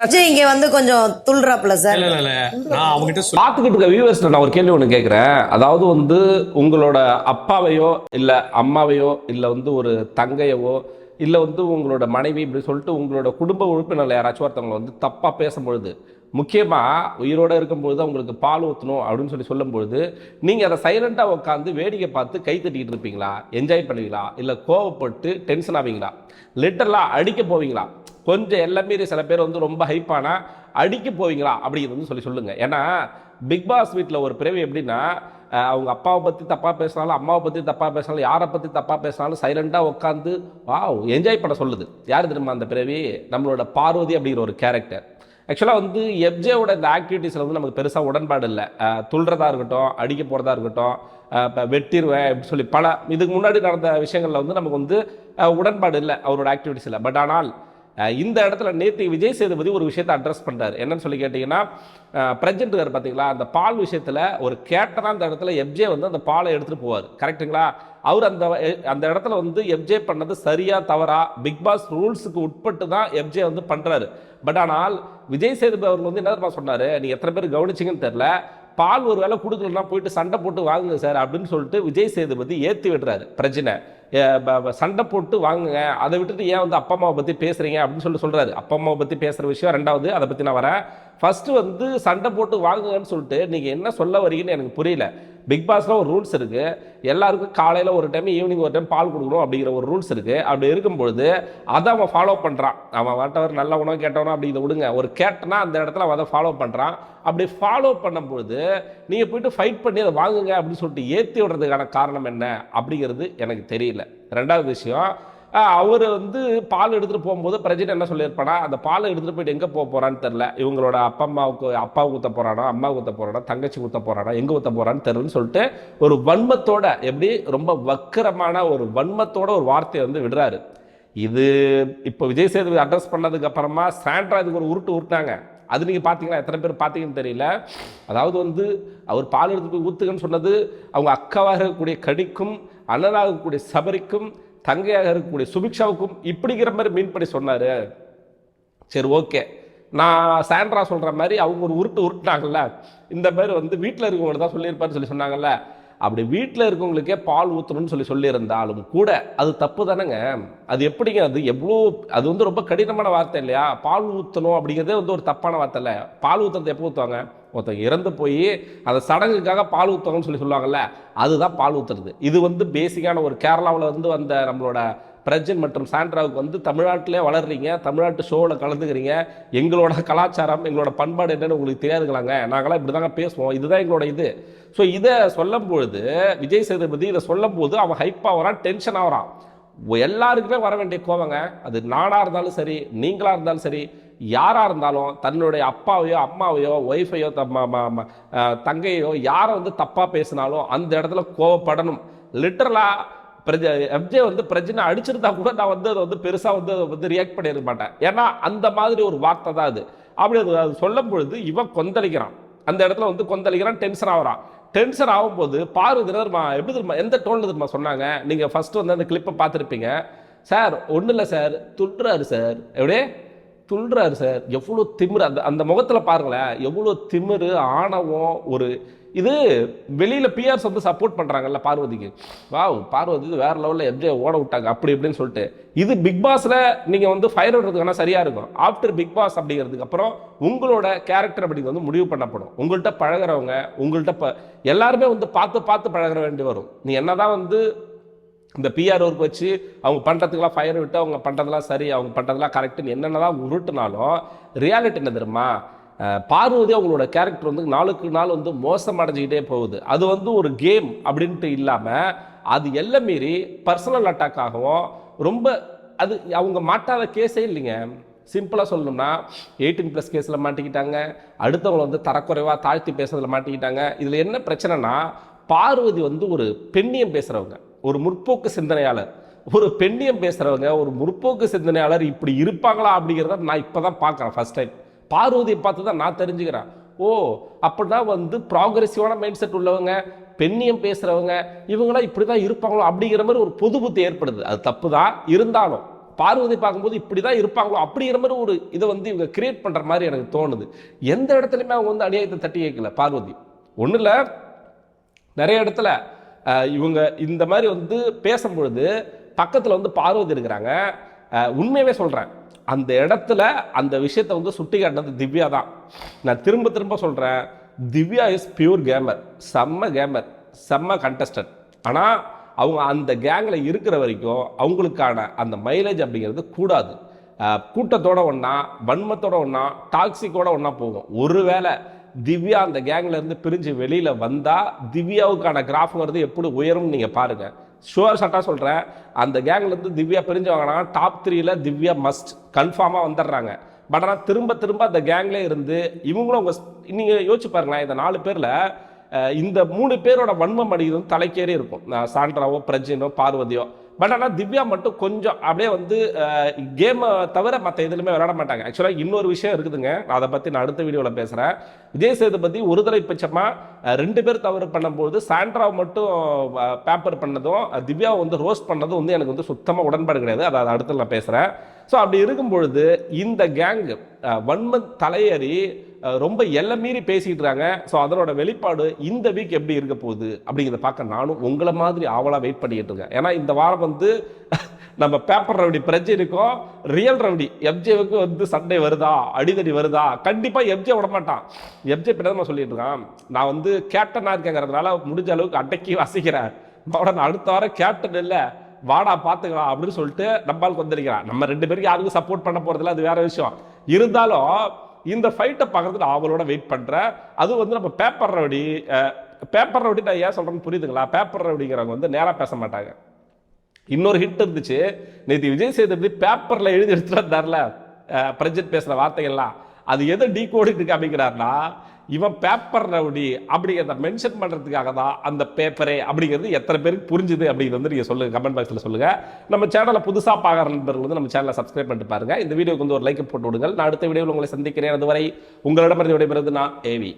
விஜய் இங்க வந்து கொஞ்சம் துள்ளுறாப்புல சார். இல்ல இல்ல நான் அவங்ககிட்ட சொல்லி பார்த்துக்கிட்டு இருக்க வியூவர்ஸ் நான் ஒரு கேள்வி ஒன்று கேட்குறேன் அதாவது வந்து உங்களோட அப்பாவையோ இல்லை அம்மாவையோ இல்லை வந்து ஒரு தங்கையவோ இல்லை வந்து உங்களோட மனைவி இப்படி சொல்லிட்டு உங்களோட குடும்ப உறுப்பினர்கள் யாராச்சும் ஒருத்தவங்களை வந்து தப்பாக பேசும்பொழுது முக்கியமாக உயிரோடு இருக்கும்பொழுது அவங்களுக்கு பால் ஊற்றணும் அப்படின்னு சொல்லி சொல்லும்பொழுது நீங்கள் அதை சைலண்ட்டாக உட்காந்து வேடிக்கை பார்த்து கை தட்டிக்கிட்டு இருப்பீங்களா? என்ஜாய் பண்ணுவீங்களா? இல்லை கோவப்பட்டு டென்ஷன் ஆவீங்களா? லிட்டரலாக அடிக்க போவீங்களா? கொஞ்சம் எல்லாம் மீறி சில பேர் வந்து ரொம்ப ஹைப்பானா அடிக்க போவீங்களா? அப்படிங்கிறது வந்து சொல்லி சொல்லுங்கள் ஏன்னா பிக் பாஸ் வீட்டில் ஒரு பிறவி எப்படின்னா அவங்க அப்பாவை பற்றி தப்பாக பேசினாலும் அம்மாவை பற்றி தப்பாக பேசினாலும் யாரை பற்றி தப்பாக பேசினாலும் சைலண்ட்டாக உட்காந்து வா என்ஜாய் பண்ண சொல்லுது. யார் தெரியுமா அந்த பிறவி? நம்மளோட பார்வதி அப்படிங்கிற ஒரு கேரக்டர் ஆக்சுவலாக வந்து எப்ஜேவோட இந்த ஆக்டிவிட்டீஸில் வந்து நமக்கு பெருசாக உடன்பாடு இல்லை. அஹ், இருக்கட்டும் அடிக்க போகிறதா இருக்கட்டும் இப்போ வெட்டிடுவேன் அப்படின்னு சொல்லி பல இதுக்கு முன்னாடி நடந்த விஷயங்களில் வந்து நமக்கு வந்து உடன்பாடு இல்லை அவரோட ஆக்டிவிட்டீஸில் பட் ஆனால் இந்த இடத்துல நேற்று விஜய் சேதுபதி ஒரு விஷயத்தை அட்ரஸ் பண்ணுறாரு என்னன்னு சொல்லி கேட்டிங்கன்னா பிரஜெண்ட் வேறு பார்த்தீங்களா அந்த பால் விஷயத்தில் ஒரு கேட்டனா அந்த இடத்துல எப்ஜே வந்து அந்த பாலை எடுத்துகிட்டு போவார். கரெக்ட்டுங்களா? அவர் அந்த அந்த இடத்துல வந்து எப்ஜே பண்ணது சரியா தவறா பிக் பாஸ் ரூல்ஸுக்கு உட்பட்டு தான் எப்ஜே வந்து பண்ணுறாரு பட் ஆனால் விஜய் சேதுபதி அவர்கள் வந்து என்ன தெரியுமா சொன்னார்? நீ எத்தனை பேர் கவனிச்சிங்கன்னு தெரில பால் ஒரு வேளை கொடுக்கலன்னா போயிட்டு சண்டை போட்டு வாங்குங்க சார் அப்படின்னு சொல்லிட்டு விஜய் சேதுபதி ஏற்றி விடுறாரு பிரச்சனை சண்டை போட்டு வாங்குங்க. அதை விட்டுட்டு ஏன் வந்து அப்பா அம்மாவை பற்றி பேசுகிறீங்க அப்படின்னு சொல்லி சொல்கிறாரு அப்பா அம்மாவை பற்றி பேசுகிற விஷயம் ரெண்டாவது. அதை பற்றி நான் வரேன். ஃபஸ்ட்டு வந்து சண்டை போட்டு வாங்குங்கன்னு சொல்லிட்டு நீங்கள் என்ன சொல்ல வரீங்கன்னு எனக்கு புரியல. பிக் பாஸில் ஒரு ரூல்ஸ் இருக்குது எல்லாருக்கும் காலையில் ஒரு டைம் ஈவினிங் ஒரு டைம் பால் கொடுக்கணும் அப்படிங்கிற ஒரு ரூல்ஸ் இருக்குது அப்படி இருக்கும்பொழுது அதை அவன் ஃபாலோ பண்ணுறான் அவன் வாட்டவர் நல்ல உணவு கேட்டவனா அப்படி இதை விடுங்க. ஒரு கேட்டனா அந்த இடத்துல அவன் அதை ஃபாலோ பண்ணுறான் அப்படி ஃபாலோ பண்ணும்பொழுது நீங்கள் போயிட்டு ஃபைட் பண்ணி அதை வாங்குங்க அப்படின்னு சொல்லிட்டு ஏற்றி விடுறதுக்கான காரணம் என்ன அப்படிங்கிறது எனக்கு தெரியல. ரெண்டாவது விஷயம் அவர் வந்து பால் எடுத்துகிட்டு போகும்போது பிரஜிட் என்ன சொல்லியிருப்பானா அந்த பாலை எடுத்துகிட்டு போயிட்டு எங்கே போக போகிறான்னு தெரில இவங்களோட அப்பா அம்மாவுக்கு அப்பா ஊற்ற போகிறானா அம்மா ஊற்ற போகிறானா தங்கச்சி ஊற்ற போகிறானா எங்கே ஊற்ற போகிறான்னு தெரிலன்னு சொல்லிட்டு ஒரு வன்மத்தோட எப்படி ரொம்ப வக்கரமான ஒரு வன்மத்தோட ஒரு வார்த்தையை வந்து விடுறாரு. இது இப்போ விஜய் சேதுபதி அட்ரஸ் பண்ணதுக்கு அப்புறமா சாண்ட்ரா இதுக்கு ஒரு உருட்டு உருட்டாங்க. அது நீங்கள் பார்த்தீங்களா எத்தனை பேர் பார்த்தீங்கன்னு தெரியல. அதாவது வந்து அவர் பால் எடுத்து போய் ஊற்றுக்கன்னு சொன்னது அவங்க அக்காவாக இருக்கக்கூடிய கடிக்கும் அண்ணனாக இருக்கக்கூடிய சபரிக்கும் தங்கையாக இருக்கக்கூடிய சுபிக்ஷாவுக்கும் இப்படிங்கிற மாதிரி மீன் பண்ணி சொன்னார். சரி ஓகே. நான் சாண்ட்ரா சொல்கிற மாதிரி அவங்க ஒரு உருட்டு உருட்டுனாங்கல்ல இந்த மாதிரி வந்து வீட்டில் இருக்கவங்க தான் சொல்லியிருப்பாருன்னு சொல்லி சொன்னாங்கல்ல அப்படி வீட்டில் இருக்கவங்களுக்கே பால் ஊற்றணும்னு சொல்லி சொல்லியிருந்தாலும் கூட அது தப்பு தானேங்க. அது எப்படிங்க அது எவ்வளோ அது வந்து ரொம்ப கடினமான வார்த்தை இல்லையா? பால் ஊற்றணும் அப்படிங்கிறதே வந்து ஒரு தப்பான வார்த்தை இல்லை. பால் ஊற்றுறது எப்போ ஊற்றுவாங்க ஒருத்தன் இறந்து போய் அந்த சடங்குக்காக பால் ஊற்றணும்னு சொல்லி சொல்லுவாங்கல்ல அதுதான் பால் ஊற்றுறது இது வந்து பேசிக்கான ஒரு கேரளாவில் வந்து வந்த நம்மளோட பிரஜன் மற்றும் சாண்ட்ராவுக்கு வந்து தமிழ்நாட்டிலே வளர்றீங்க தமிழ்நாட்டு ஷோவில் கலந்துக்கிறீங்க. எங்களோட கலாச்சாரம் எங்களோட பண்பாடு என்னன்னு உங்களுக்கு தெரியாதுங்களாங்க. நாங்களாம் இப்படி தாங்க பேசுவோம். இதுதான் எங்களோட இது. ஸோ இதை சொல்லும் பொழுது விஜய் சேதுபதி இதை சொல்லும் போது அவன் ஹைப்பாக வரான் டென்ஷன் ஆகிறான். எல்லாருக்குமே வர வேண்டிய கோவங்க. அது நானாக இருந்தாலும் சரி நீங்களாக இருந்தாலும் சரி யாராக இருந்தாலும் தன்னுடைய அப்பாவையோ அம்மாவையோ ஒய்ஃபையோ தங்கையோ யாரை வந்து தப்பாக பேசினாலும் அந்த இடத்துல கோவப்படணும். லிட்டரலாக பிரஜ எஃப்ஜே வந்து பிரஜனை அடிச்சிருந்தா கூட நான் வந்து அதை வந்து பெருசாக வந்து அதை வந்து ரியாக்ட் பண்ணியிருக்க மாட்டேன். ஏன்னா அந்த மாதிரி ஒரு வார்த்தை தான் அது. அப்படி அது அது சொல்லும் பொழுது இவன் கொந்தளிக்கிறான். அந்த இடத்துல வந்து கொந்தளிக்கிறான் டென்ஷன் ஆகிறான். டென்ஷன் ஆகும்போது பார்வை தெரியுமா எப்படி தெரியுமா எந்த டோனில் தெரியுமா சொன்னாங்க? நீங்கள் ஃபஸ்ட்டு வந்து அந்த கிளிப்பை பார்த்துருப்பீங்க. சார் ஒன்றும் இல்லை சார் துள்ளுறாரு சார் எப்படியே துள்ளுறாரு சார். எவ்வளோ திமிர். அந்த அந்த முகத்தில் பாருங்களேன். எவ்வளோ திமிர் ஆணவம் ஒரு இது வெளியில் பிஆர்ஸ் வந்து சப்போர்ட் பண்ணுறாங்கல்ல பார்வதிக்கு. வாவ் பார்வதி இது வேற லெவலில் எப்ஜே ஓட விட்டாங்க அப்படி இப்படின்னு சொல்லிட்டு. இது பிக் பாஸில் நீங்கள் வந்து ஃபயர் விடுறதுக்கு வேணால் சரியாக இருக்கும். ஆஃப்டர் பிக் பாஸ் அப்படிங்கிறதுக்கு அப்புறம் உங்களோட கேரக்டர் அப்படிங்கிறது வந்து முடிவு பண்ணப்படும். உங்கள்கிட்ட பழகுறவங்க உங்கள்கிட்ட ப எல்லாருமே வந்து பார்த்து பார்த்து பழகுற வேண்டி வரும். நீ என்ன தான் வந்து இந்த பிஆர் ஒர்க் வச்சு அவங்க பண்ணுறதுக்கெல்லாம் ஃபயர் விட்டு அவங்க பண்ணுறதெல்லாம் சரி அவங்க பண்ணுறதெல்லாம் கரெக்டுன்னு என்னென்ன தான் உருட்டுனாலும் ரியாலிட்டி என்ன தெரியுமா? பார்வதி அவங்களோட கேரக்டர் வந்து நாளுக்கு நாள் வந்து மோசம் அடைஞ்சிக்கிட்டே போகுது. அது வந்து ஒரு கேம் அப்படின்ட்டு இல்லாமல் அது எல்லாம் மீறி பர்சனல் அட்டாக் ஆகவும் ரொம்ப அது அவங்க மாட்டாத கேஸே இல்லைங்க. சிம்பிளாக சொல்லணும்னா எயிட்டீன் ப்ளஸ் கேஸில் மாட்டிக்கிட்டாங்க. அடுத்தவங்களை வந்து தரக்குறைவாக தாழ்த்தி பேசுறதுல மாட்டிக்கிட்டாங்க. இதில் என்ன பிரச்சனைனா பார்வதி வந்து ஒரு பெண்ணியம் பேசுகிறவங்க ஒரு முற்போக்கு சிந்தனையாளர். ஒரு பெண்ணியம் பேசுகிறவங்க ஒரு முற்போக்கு சிந்தனையாளர் இப்படி இருப்பாங்களா அப்படிங்கிறத நான் இப்போ தான் பார்க்குறேன் ஃபர்ஸ்ட் டைம் பார்வதியை பார்த்து தான் நான் தெரிஞ்சுக்கிறேன். ஓ அப்படிதான் வந்து ப்ராக்ரெசிவான மைண்ட் செட் உள்ளவங்க பெண்ணியம் பேசுகிறவங்க இவங்களாம் இப்படி தான் இருப்பாங்களோ அப்படிங்கிற மாதிரி ஒரு பொது புத்தி ஏற்படுது. அது தப்பு தான் இருந்தாலும். பார்வதி பார்க்கும்போது இப்படி தான் இருப்பாங்களோ அப்படிங்கிற மாதிரி ஒரு இதை வந்து இவங்க கிரியேட் பண்ணுற மாதிரி எனக்கு தோணுது. எந்த இடத்துலையுமே அவங்க வந்து அநியாயத்தை தட்டி கேட்கல பார்வதி. ஒன்றும் இல்லை நிறைய இடத்துல இவங்க இந்த மாதிரி வந்து பேசும்பொழுது பக்கத்தில் வந்து பார்வதி இருக்கிறாங்க. உண்மையவே சொல்கிறேன் அந்த இடத்துல அந்த விஷயத்தை வந்து சுட்டி காட்டினது திவ்யா தான். நான் திரும்ப திரும்ப சொல்கிறேன் திவ்யா இஸ் பியூர் கேமர் செம்ம கேமர் செம்ம கண்டஸ்டன்ட் ஆனால் அவங்க அந்த கேங்கில் இருக்கிற வரைக்கும் அவங்களுக்கான அந்த மைலேஜ் அப்படிங்கிறது கூடாது. கூட்டத்தோட ஒன்றா வன்மத்தோட ஒன்றா டாக்ஸிக்கோட ஒன்றா போகும். ஒருவேளை திவ்யா அந்த கேங்லேருந்து பிரிஞ்சு வெளியில் வந்தால் திவ்யாவுக்கான கிராஃப்ங்கிறது எப்படி உயரும்னு நீங்கள் பாருங்கள் ஷுவர் சட்டாக சொல்கிறேன் அந்த கேங்லேருந்து திவ்யா பிரிஞ்சு வாங்கினா டாப் த்ரீயில் திவ்யா மஸ்ட் கன்ஃபார்மாக வந்துடுறாங்க. பட் ஆனால் திரும்ப திரும்ப அந்த கேங்லே இருந்து இவங்களும் உங்கள் நீங்கள் யோசிச்சு பாருங்களேன் இந்த நாலு பேரில் இந்த மூணு பேரோட வன்மம் அடிக்கிறது தலைக்கேறி இருக்கும். சாண்ட்ராவோ பிரஜினோ பார்வதியோ. பட் ஆனால் திவ்யா மட்டும் கொஞ்சம் அப்படியே வந்து கேமை தவிர மற்ற எதுலையுமே விளையாட மாட்டாங்க. ஆக்சுவலாக இன்னொரு விஷயம் இருக்குதுங்க. நான் அதை பற்றி நான் அடுத்த வீடியோவில் பேசுகிறேன் விஜய் சேதுபதி ஒரு தடவை பட்சமாக ரெண்டு பேர் தவறு பண்ணும்போது சாண்ட்ராவை மட்டும் பேப்பர் பண்ணதும் திவ்யா திவ்யாவை வந்து ரோஸ்ட் பண்ணதும் வந்து எனக்கு வந்து சுத்தமாக உடன்பாடு கிடையாது. அதை அதை அடுத்து நான் பேசுகிறேன் ஸோ அப்படி இருக்கும் பொழுது இந்த கேங்கு வன்மன் தலையறி ரொம்ப எல்லை மீறி பேசிட்டு இருக்காங்க. ஸோ அதனோட வெளிப்பாடு இந்த வீக் எப்படி இருக்க போகுது அப்படிங்கிறத பார்க்க நானும் உங்களை மாதிரி ஆவலாக வெயிட் பண்ணிட்டு இருக்கேன். ஏன்னா இந்த வாரம் வந்து நம்ம பேப்பர் ரவுடி பிரச்சனைக்கும் ரியல் ரவுடி எஃப்ஜேவுக்கு வந்து சண்டை வருதா? அடிதடி வருதா? கண்டிப்பாக எஃப்ஜே விட மாட்டான் எம்ஜே பின்ன சொல்லிட்டு இருக்கான். நான் வந்து கேப்டனாக இருக்கேங்கிறதுனால முடிஞ்ச அளவுக்கு அடக்கி வசிக்கிறேன் உடனே அடுத்த வாரம் கேப்டன் இல்லை. வாடா பார்த்துக்கலாம் அப்படின்னு சொல்லிட்டு நம்மளுக்கு வந்திருக்கிறான் நம்ம ரெண்டு பேருக்கு யாருக்கும் சப்போர்ட் பண்ண போறதில்ல. அது வேற விஷயம். இருந்தாலும் இந்த ஃபைட்டை பார்க்குறதுக்கு நான் வெயிட் பண்ணுறேன் அதுவும் வந்து நம்ம பேப்பர் ரவுடி பேப்பர் ரவுடி நான் ஏன் சொல்கிறேன்னு புரியுதுங்களா? பேப்பர் ரவுடிங்கிறவங்க வந்து நேராக பேச மாட்டாங்க. இன்னொரு ஹிட் இருந்துச்சு. நேற்று விஜய் சேதுபதி பேப்பரில் எழுதி எடுத்துகிட்டு வந்தார்ல பிரஜித் பேசுகிற வார்த்தைகள்லாம். அது எதை டீ கோடிட்டு காமிக்கிறார்னா இவன் பேப்பர் ரவுடி அப்படிங்கிறத மென்ஷன் பண்ணுறதுக்காக தான் அந்த பேப்பரே அப்படிங்கிறது எத்தனை பேருக்கு புரிஞ்சுது அப்படிங்கிறது வந்து நீங்கள் சொல்லுங்கள் கமெண்ட் பாக்ஸில் சொல்லுங்கள் நம்ம சேனலை புதுசாக பார்க்குற நண்பர்கள் வந்து நம்ம சேனலை சப்ஸ்கிரைப் பண்ணிட்டு பாருங்கள் இந்த வீடியோக்கு வந்து ஒரு லைக் போட்டு விடுங்கள். நான் அடுத்த வீடியோவில் உங்களை சந்திக்கிறேன். அதுவரை உங்களிடமிருந்து விடைபெறுவது நான் ஏவி